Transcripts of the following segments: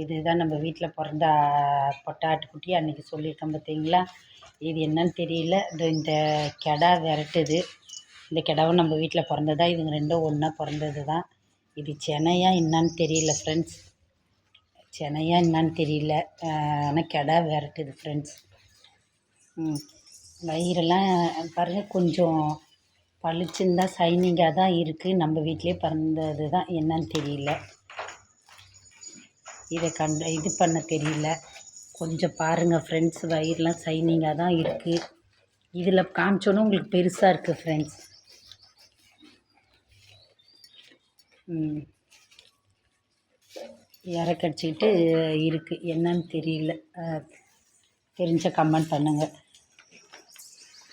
இதுதான் நம்ம வீட்டில் பிறந்த பொட்டாட்டுக்குட்டி அன்றைக்கி சொல்லியிருக்கேன் பார்த்தீங்களா இது என்னன்னு தெரியல. இந்த கெடா விரட்டுது. இந்த கெடாவும் நம்ம வீட்டில் பிறந்ததா? இதுங்க ரெண்டும் ஒன்றா பிறந்தது தான் இது சென்னையா என்னான்னு தெரியல ஃப்ரெண்ட்ஸ் செனையா என்னான்னு தெரியல. ஆனால் கெடா விரட்டுது ஃப்ரெண்ட்ஸ் ம். வயிறெல்லாம் பாருங்கள் கொஞ்சம் பளிச்சுன்னு தான் சைனிங்காக தான் இருக்குது நம்ம வீட்டிலே பிறந்தது தான் என்னன்னு தெரியல. இதை கண்டு இது பண்ண தெரியல. கொஞ்சம் பாருங்கள் ஃப்ரெண்ட்ஸ் வயிறுலாம் சைனிங்காக தான் இருக்குது இதில் காமிச்சோன்னே உங்களுக்கு பெருசாக இருக்குது ஃப்ரெண்ட்ஸ் ம். இறக்கடிச்சிக்கிட்டு இருக்குது என்னன்னு தெரியல. தெரிஞ்ச கமெண்ட் பண்ணுங்கள்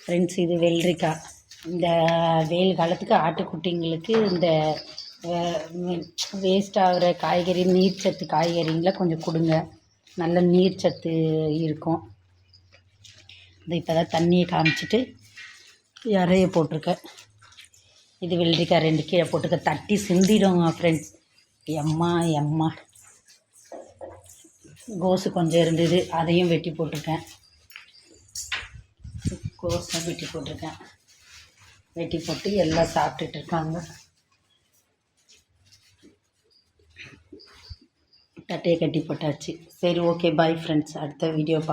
ஃப்ரெண்ட்ஸ் இது வெள்ளரிக்காய். இந்த வெயில் காலத்துக்கு ஆட்டுக்குட்டிங்களுக்கு இந்த வேஸ்ட் ஆகிற காய்கறி நீர்ச்சத்து காய்கறிங்களை கொஞ்சம் கொடுங்க. நல்ல நீர்ச்சத்து இருக்கும். இது இப்போ தான் தண்ணியை காமிச்சிட்டு இறைய போட்டிருக்கேன். இது வெள்ளரிக்காய் ரெண்டு கீழே போட்டுக்க தட்டி சிந்திடுங்க ஃப்ரெண்ட்ஸ் எம்மா எம்மா. கோஸு கொஞ்சம் இருந்தது. அதையும் வெட்டி போட்டிருக்கேன். கோஸை வெட்டி போட்டிருக்கேன். வெட்டி போட்டு எல்லாம் சாப்பிட்டுட்டு இருக்காங்க. தட்டையை கட்டி போட்டாச்சு. சரி ஓகே பாய் ஃப்ரெண்ட்ஸ் அடுத்த வீடியோ பா